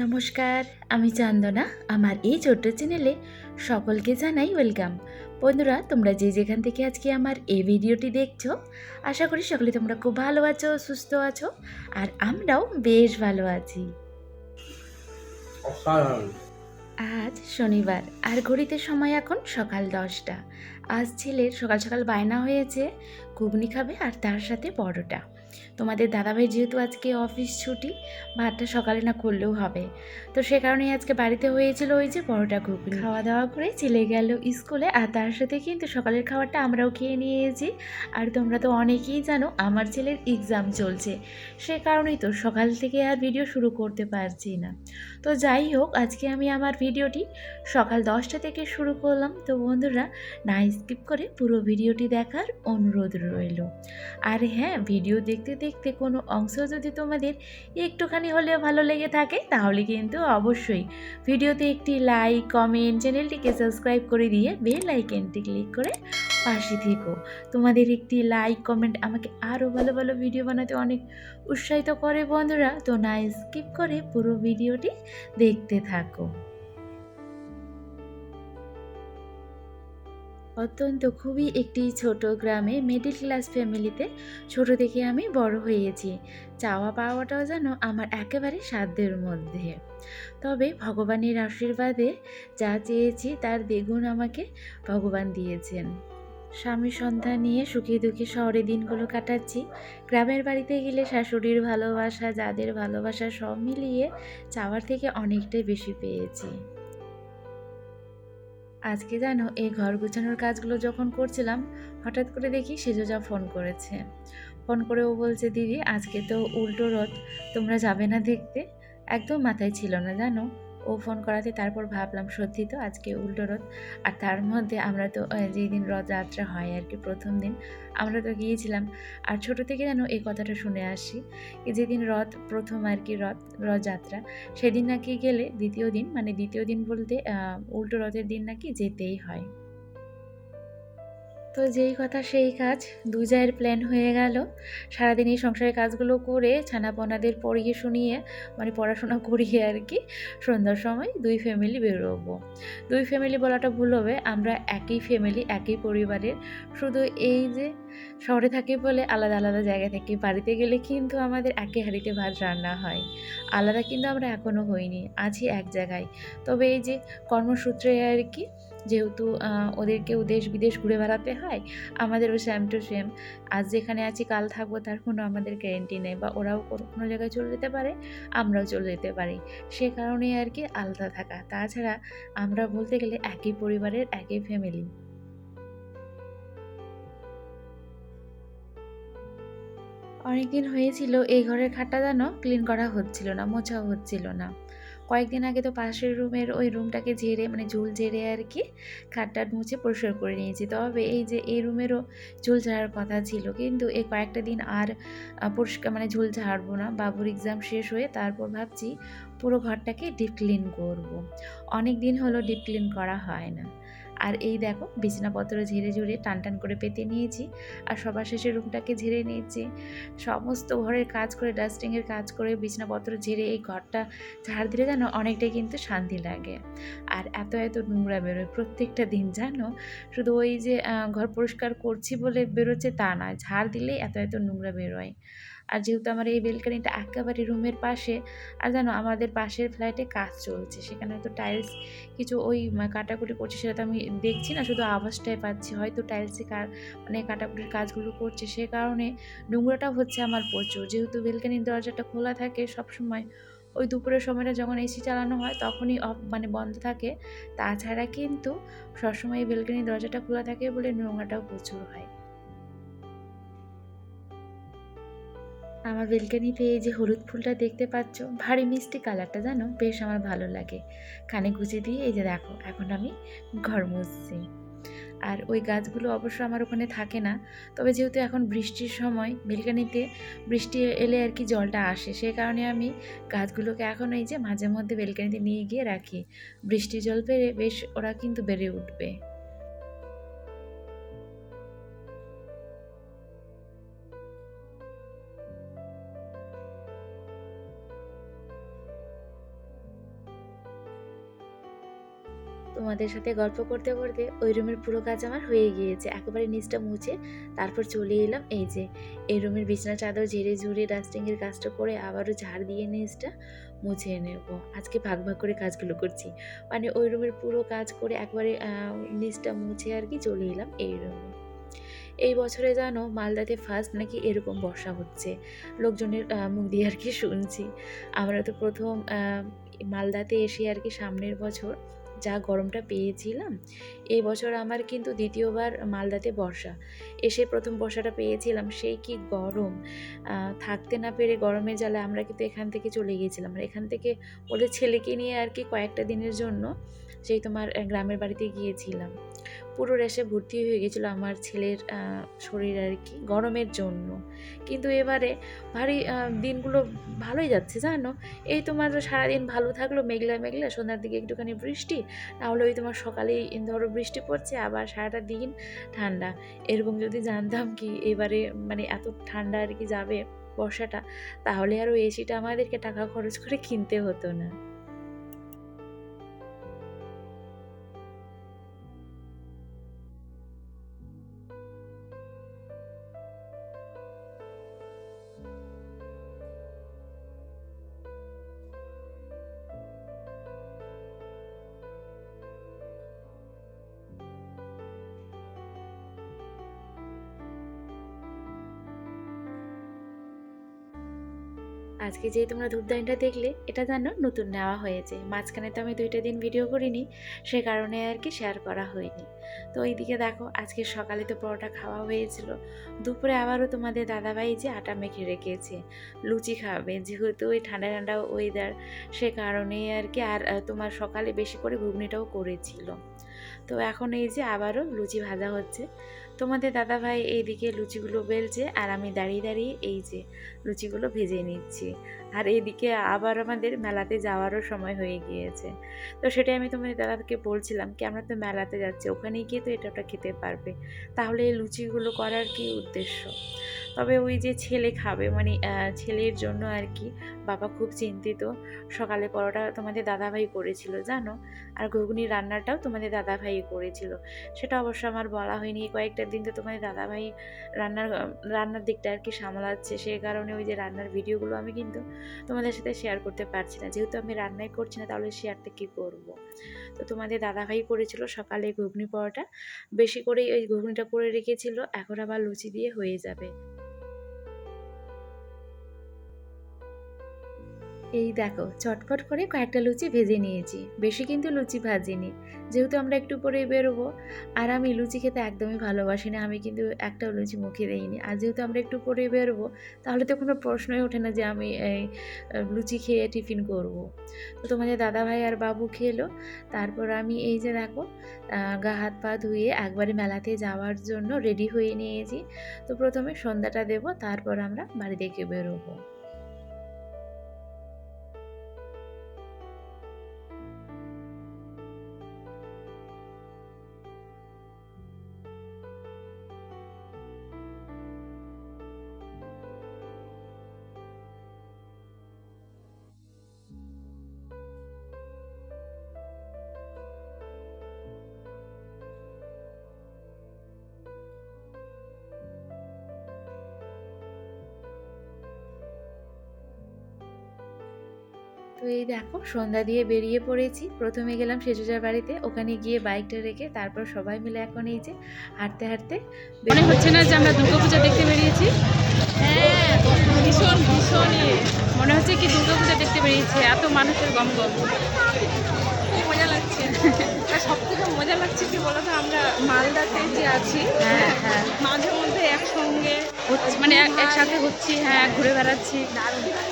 নমস্কার আমি চান্দনা আমার এই ছোট্ট চ্যানেলে সকলকে জানাই ওয়েলকাম বন্ধুরা তোমরা যে যেখান থেকে আজকে আমার এই ভিডিওটি দেখছ আশা করি সকলে তোমরা খুব ভালো আছো সুস্থ আছো আর আমরাও বেশ ভালো আছি। আজ শনিবার আর ঘড়িতে সময় এখন সকাল দশটা। আজ ছেলের সকাল সকাল বায়না হয়েছে ঘুগনি খাবে আর তার সাথে পরোটা। তোমাদের দাদাভাই যেহেতু আজকে অফিস ছুটি, ভাতটা সকালে না করলেও হবে। তো সে কারণেই আজকে বাড়িতে হয়েছিল ওই যে পরোটা ঘুগনি। খাওয়া দাওয়া করে চলে গেল স্কুলে, আর তার সাথে কিন্তু সকালের খাবারটা আমরাও খেয়ে নিয়েছি। আর তোমরা তো অনেকেই জানো, আমার ছেলের এক্সাম চলছে। সে কারণেই তো সকাল থেকে আর ভিডিও শুরু করতে পারছি না। তো যাই হোক, আজকে আমি আমার ভিডিওটি সকাল দশটা থেকে শুরু করলাম। তো বন্ধুরা, না স্কিপ করে পুরো ভিডিওটি দেখার অনুরোধ রইল। আর হ্যাঁ ভিডিও দেখতে দেখতে কোনো অংশ যদি তোমাদের একটুখানি হলেও ভালো লেগে থাকে, তাহলে কিন্তু অবশ্যই ভিডিওতে একটি লাইক, কমেন্ট, চ্যানেলটিকে সাবস্ক্রাইব করে দিয়ে বেল আইকনটি ক্লিক করে পাশে থেকো। তোমাদের একটি লাইক, কমেন্ট আমাকে আরও ভালো ভালো ভিডিও বানাতে অনেক উৎসাহিত করে বন্ধুরা। তো না, স্কিপ করে পুরো ভিডিওটি দেখতে থাকো। অত্যন্ত খুবই একটি ছোট গ্রামে মিডিল ক্লাস ফ্যামিলিতে ছোট থেকে আমি বড় হয়েছি। চাওয়া পাওয়াটাও যেন আমার একেবারে সাধ্যের মধ্যে। তবে ভগবানের আশীর্বাদে যা চেয়েছি তার দ্বিগুণ আমাকে ভগবান দিয়েছেন। স্বামী সন্তান নিয়ে সুখী দুঃখী শহরে দিনগুলো কাটাচ্ছি। গ্রামের বাড়িতে গেলে শাশুড়ির ভালোবাসা, যাদের ভালোবাসা সব মিলিয়ে চাওয়ার থেকে অনেকটাই বেশি পেয়েছি। আজকে জানো এই ঘর গুছানোর কাজগুলো যখন করছিলাম, হঠাৎ করে দেখি সেজোজা ফোন করেছে। ফোন করে ও বলছে, দিদি, আজকে তো উল্টো রথ, তোমরা যাবে না দেখতে? একদম মাথায় ছিল না, জানো? ও ফোন করাতে, তারপর ভাবলাম, সত্যি তো আজকে উল্টো রথ। আর তার মধ্যে আমরা তো যেই দিন রথযাত্রা হয় আর কি, প্রথম দিন, আমরা তো গিয়েছিলাম। আর ছোট থেকে যেন এই কথাটা শুনে আসি যেদিন রথ, প্রথম আর কি রথ, রথযাত্রা, সেদিন নাকি গেলে দ্বিতীয় দিন মানে দ্বিতীয় দিন বলতে উল্টো রথের দিন নাকি যেতেই হয়। তো যেই কথা সেই কাজ, দুই জায়ের প্ল্যান হয়ে গেল। সারাদিন এই সংসারের কাজগুলো করে ছানাপোনাদের পড়িয়ে শুনিয়ে মানে পড়াশোনা করিয়ে আর কি, সন্ধ্যার সময় দুই ফ্যামিলি বেরোবো। দুই ফ্যামিলি বলাটা ভুল হবে, আমরা একই ফ্যামিলি একই পরিবারের। শুধু এই যে শহরে থাকি বলে আলাদা আলাদা জায়গায় থেকে, বাড়িতে গেলে কিন্তু আমাদের একে হাঁড়িতে ভাত রান্না হয়। আলাদা কিন্তু আমরা এখনও হইনি আছি এক জায়গায়। তবে এই যে কর্মসূত্রে আর কি যেহেতু ওদেরকেও দেশ বিদেশ ঘুরে বেড়াতে হয়, আমাদেরও সেম টু সেম আজ যেখানে আছি, কাল থাকব, তার কোনো আমাদের গ্যারেন্টি নেই বা ওরাও কোনো জায়গায় চলে যেতে পারে, আমরাও চলে যেতে পারি। সে কারণে আর কি আলাদা থাকা। তাছাড়া আমরা বলতে গেলে একই পরিবারের একই ফ্যামিলি অনেকদিন হয়েছিল, এই ঘরের খাটটা যেন ক্লিন করা হচ্ছিল না, মোছাও হচ্ছিল না। কয়েকদিন আগে তো পাশের রুমের ওই রুমটাকে ঝেড়ে মানে ঝুল ঝেড়ে আর কি খাটটা মুছে পরিষ্কার করে নিয়েছি। তবে এই যে এই রুমেরও ঝুল ঝাড়ার কথা ছিল, কিন্তু এই কয়েকটা দিন আর পরিষ্কার মানে ঝুল ঝাড়বো না। বাবুর এক্সাম শেষ হয়ে তারপর ভাবছি পুরো ঘরটাকে ডিপ ক্লিন করব। অনেক দিন হলো ডিপ ক্লিন করা হয় না। আর এই দেখো বিছানাপত্র ঝেড়ে ঝুড়ে টান টান করে পেতে নিয়েছি আর সবার শেষে রুমটাকে ঝেড়ে নিয়েছি। সমস্ত ঘরের কাজ করে ডাস্টিংয়ের কাজ করে বিছানাপত্র ঝেড়ে এই ঘরটা ঝাড় দিলে যেন অনেকটাই কিন্তু শান্তি লাগে। আর এত এত নোংরা বেরোয় প্রত্যেকটা দিন, জানো? শুধু ওই যে ঘর পরিষ্কার করছি বলে বেরোচ্ছে তা নয়, ঝাড় দিলেই এত এত নোংরা বেরোয়। আর যেহেতু আমার এই বেলকানিটা একেবারে রুমের পাশে, আর জানো আমাদের পাশের ফ্ল্যাটে কাজ চলছে, সেখানে হয়তো টাইলস কিছু ওই কাটাকুটি করছে সেটা তো আমি দেখছি না, শুধু আওয়াজটাই পাচ্ছি, হয়তো টাইলসে মানে কাটাকুটির কাজগুলো করছে, সে কারণে নোংরাটা হচ্ছে আমার প্রচুর। যেহেতু বেলকানির দরজাটা খোলা থাকে সব সময় ওই দুপুরের সময়টা যখন এসি চালানো হয় তখনই অফ মানে বন্ধ থাকে। তাছাড়া কিন্তু সবসময় এই বেলকানির দরজাটা খোলা থাকে বলে নোংরাটাও প্রচুর হয়। আমার বেলকানিতে এই যে হলুদ ফুলটা দেখতে পাচ্ছ, ভারী মিষ্টি কালারটা জানো? বেশ আমার ভালো লাগে। কানে গুজে দিয়ে, এই যে দেখো, এখন আমি ঘর মুছছি। আর ওই গাছগুলো অবশ্য আমার ওখানে থাকে না, তবে যেহেতু এখন বৃষ্টির সময়, বেলকানিতে বৃষ্টি এলে আর কি জলটা আসে। সেই কারণে আমি গাছগুলোকে এখন এই যে মাঝে মধ্যে বেলকানিতে নিয়ে গিয়ে রাখি। বৃষ্টির জল পেরে বেশ ওরা কিন্তু বেড়ে উঠবে। তোমাদের সাথে গল্প করতে করতে ওই রুমের পুরো কাজ আমার হয়ে গিয়েছে। একেবারে নিচটা মুছে তারপর চলে এলাম। এই যে, এই রুমের বিছানা, চাদর ঝেড়ে ঝুড়ে ডাস্টিংয়ের কাজটা করে আবারও ঝাড় দিয়ে নিচটা মুছে নেব। আজকে ভাগ ভাগ করে কাজগুলো করছি। মানে ওই রুমের পুরো কাজ করে একবারে নিচটা মুছে আর কি চলে এলাম এই রুমে। এই বছরে জানো মালদাতে ফার্স্ট নাকি এরকম বর্ষা হচ্ছে। লোকজনের মুখ দিয়ে আর কি শুনছি। আমরা তো প্রথম মালদাতে এসে আর কি সামনের বছর যা গরমটা পেয়েছিলাম। এই বছর আমার কিন্তু দ্বিতীয়বার মালদাতে বর্ষা। এসে প্রথম বর্ষাটা পেয়েছিলাম, সেই কি গরম। থাকতে না পেরে গরমে জ্বালা আমরা কিন্তু এখান থেকে চলে গিয়েছিলাম। এখান থেকে ওদের ছেলেকে নিয়ে আর কি কয়েকটা দিনের জন্য সেই তোমার গ্রামের বাড়িতে গিয়েছিলাম। পুরো রেশে ভর্তি হয়ে গেছিল আমার ছেলের শরীর আর কি, গরমের জন্য। কিন্তু এবারে ভারী দিনগুলো ভালোই যাচ্ছে, জানো? এই তোমার সারাদিন ভালো থাকল, মেঘলা মেঘলা, সন্ধ্যার দিকে একটুখানি বৃষ্টি, নাহলে ওই তোমার সকালেই ধরো বৃষ্টি পড়ছে, আবার সারাটা দিন ঠান্ডা। এরকম যদি জানতাম কি এবারে মানে এত ঠান্ডা আর কি যাবে বর্ষাটা, তাহলে আর ওই এসিটা আমাদেরকে টাকা খরচ করে কিনতে হতো না। আজকে যে তোমরা ধূপদানিটা দেখলে, এটা জানো নতুন নেওয়া হয়েছে। মাঝখানে তো আমি দুইটা দিন ভিডিও করিনি, সে কারণে আর কি শেয়ার করা হয়নি। তো এইদিকে দেখো, আজকে সকালে তো পরোটা খাওয়া হয়েছিল। দুপুরে আবারও তোমাদের দাদাভাই যে আটা মেখে রেখেছে, লুচি খাবে। যেহেতু ওই ঠান্ডা ঠান্ডা ওয়েদার সে কারণেই আর কি আর তোমার সকালে বেশি করে ঘুগনিটাও করেছিল। তো এখন এই যে আবারও লুচি ভাজা হচ্ছে। তোমাদের দাদাভাই এইদিকে লুচিগুলো বেলছে আর আমি দাঁড়িয়ে দাঁড়িয়ে এই যে লুচিগুলো ভেজে নিচ্ছি। আর এইদিকে আবার আমাদের মেলাতে যাওয়ারও সময় হয়ে গিয়েছে। তো সেটাই আমি তোমাদের দাদাকে বলছিলাম কি, আমরা তো মেলাতে যাচ্ছি ওখানে গিয়ে তো এটা ওটা খেতে পারবে। তাহলে এই লুচিগুলো করার কি উদ্দেশ্য? তবে ওই যে ছেলে খাবে মানে ছেলের জন্য আর কি, বাবা খুব চিন্তিত। সকালে পরোটা তোমাদের দাদাভাই করেছিল, জানো? আর ঘুগনি রান্নাটাও তোমাদের দাদাভাই করেছিল। সেটা অবশ্য আমার বলা হয়নি, কয়েকটা দিন তো তোমাদের দাদাভাই রান্নার রান্নার দিকটা আর কি সামলাচ্ছে সেই কারণে ওই যে রান্নার ভিডিওগুলো আমি কিন্তু তোমাদের সাথে শেয়ার করতে পারছি না। যেহেতু আমি রান্নাই করছি না, তাহলে শেয়ারটা কী করব? তো তোমাদের দাদাভাই করেছিল সকালে ঘুগনি পরোটা। বেশি করেই ওই ঘুগনিটা করে রেখেছিল, এখন আবার লুচি দিয়ে হয়ে যাবে। এই দেখো, চটপট করে কয়েকটা লুচি ভেজে নিয়েছি। বেশি কিন্তু লুচি ভাজিনি। যেহেতু আমরা একটু পরেই বেরোবো, আর আমি লুচি খেতে একদমই ভালোবাসি না, আমি কিন্তু একটাও লুচি মুখে দিইনি। আর যেহেতু আমরা একটু পরেই বেরোবো, তাহলে তো কোনো প্রশ্নই ওঠে না যে আমি এই লুচি খেয়ে টিফিন করব। তো তোমাদের দাদা ভাই আর বাবু খেলো। তারপর আমি এই যে দেখো গা হাত পা ধুয়ে একবারে মেলাতে যাওয়ার জন্য রেডি হয়ে নিয়েছি। তো প্রথমে সন্ধ্যাটা দেব, তারপর আমরা বাড়ি থেকে বেরোবো। তো এই দেখো সন্ধ্যা দিয়ে বেরিয়ে পড়েছি। প্রথমে গেলাম সেজুজার বাড়িতে ওখানে গিয়ে বাইকটা রেখে তারপর সবাই মিলে এখন এই যে হাঁটতে হাঁটতে মনে হচ্ছে না যে আমরা দুর্গাপূজা দেখতে বেরিয়েছি? হ্যাঁ ভীষণ ভীষণ। মনে হচ্ছে কি দুর্গাপূজা দেখতে বেরিয়েছি এত মানুষের গম গম মজা লাগছে। সব থেকে মজা লাগছে কি বলতো? আমরা মালদাতে যে আছি হ্যাঁ হ্যাঁ মাঝে মধ্যে একসঙ্গে হচ্ছে- মানে এক- একসাথে হচ্ছি হ্যাঁ ঘুরে বেড়াচ্ছি।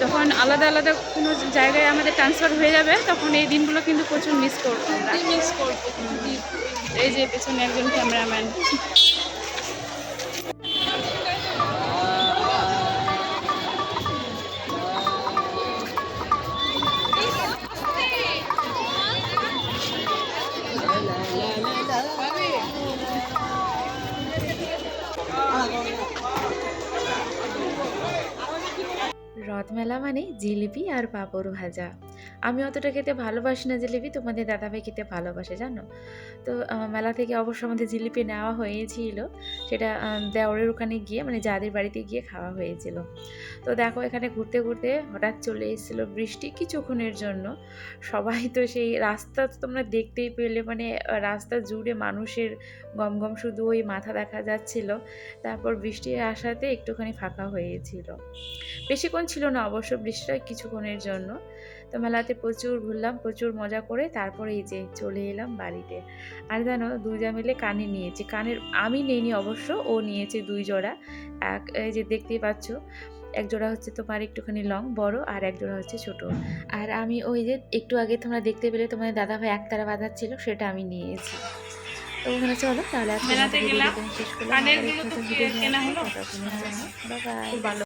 যখন আলাদা আলাদা কোনো জায়গায় আমাদের ট্রান্সফার হয়ে যাবে তখন এই দিনগুলো কিন্তু প্রচুর মিস করব মিস করব। এই যে পেছনে একজন ক্যামেরাম্যান রথমেলা মানে জিলিপি আর পাঁপড় ভাজা। আমি অতটা খেতে ভালোবাসি না জিলিপি, তোমাদের দাদাভাই খেতে ভালোবাসে, জানো? তো মেলা থেকে অবশ্য আমাদের জিলিপি নেওয়া হয়েছিল। সেটা দেওরের ওখানে গিয়ে মানে যাদের বাড়িতে গিয়ে খাওয়া হয়েছিল। তো দেখো, এখানে ঘুরতে ঘুরতে হঠাৎ চলে এসেছিল বৃষ্টি কিছুক্ষণের জন্য। সবাই তো সেই রাস্তা তোমরা দেখতেই পেলে মানে রাস্তা জুড়ে মানুষের গম গম শুধু ওই মাথা দেখা যাচ্ছিল। তারপর বৃষ্টি আসাতে একটুখানি ফাঁকা হয়েছিল। বেশিক্ষণ ছিল না অবশ্য বৃষ্টিটা কিছুক্ষণের জন্য। তো মেলাতে প্রচুর ঘুরলাম প্রচুর মজা করে তারপরে এই যে চলে এলাম বাড়িতে। আর জানো দুইজা মিলে কানে নিয়েছে। কানের আমি নেইনি অবশ্য ও নিয়েছে দুই জোড়া। এক এই যে দেখতেই পাচ্ছ এক জোড়া হচ্ছে তোমার একটুখানি লং বড় আর এক জোড়া হচ্ছে ছোট। আর আমি ওই যে একটু আগে তোমরা দেখতে পেলে তোমার দাদাভাই একতারা বাঁধাচ্ছিল সেটা আমি নিয়েছি। তো ওখানে চলো তাহলে শেষ করলাম। বাই